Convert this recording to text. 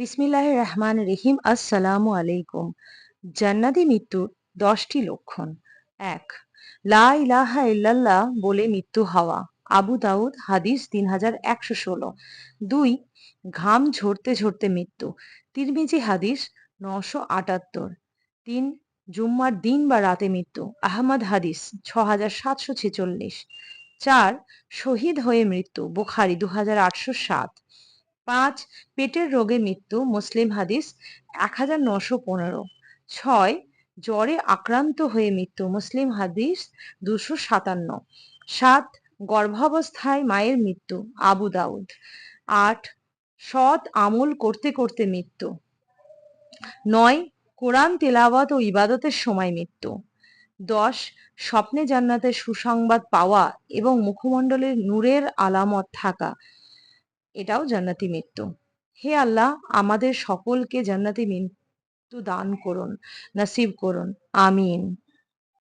বিসমিল্লাহ রহমান রহিম আসসালামু আলাইকুম। জান্নাতি মৃত্যুর দশটি লক্ষণ। এক, লা ইলাহা ইল্লাল্লাহ বলে মৃত্যু হওয়া। আবু দাউদ, হাদিস তিন হাজার একশো ষোলো। দুই, ঘাম ঝরতে ঝরতে মৃত্যু। তিরমিজি, হাদিস নশো আটাত্তর। তিন, জুম্মার দিন বা রাতে মৃত্যু। আহমদ, হাদিস ছ হাজার সাতশো ছেচল্লিশ। চার, শহীদ হয়ে মৃত্যু। বুখারি দু হাজার আটশো সাত। পাঁচ, পেটের রোগে মৃত্যু, মুসলিম হাদিস এক হাজার নশো পনেরো। ছয়, জ্বরে আক্রান্ত হয়ে মৃত্যু, মুসলিম হাদিস দুশো সাতান্ন। সাত, গর্ভাবস্থায় মায়ের মৃত্যু, আবু দাউদ। আট, সৎ আমল করতে করতে মৃত্যু। নয়, কোরআন, তেলাওয়াত ও ইবাদতের সময় মৃত্যু। দশ, স্বপ্নে জান্নাতের সুসংবাদ পাওয়া এবং মুখমণ্ডলের নূরের আলামত থাকা। এটাও জান্নাতি মৃত্যু। হে আল্লাহ আমাদের সকলকে জান্নাতি মৃত্যু দান করুন নসিব করুন। আমিন।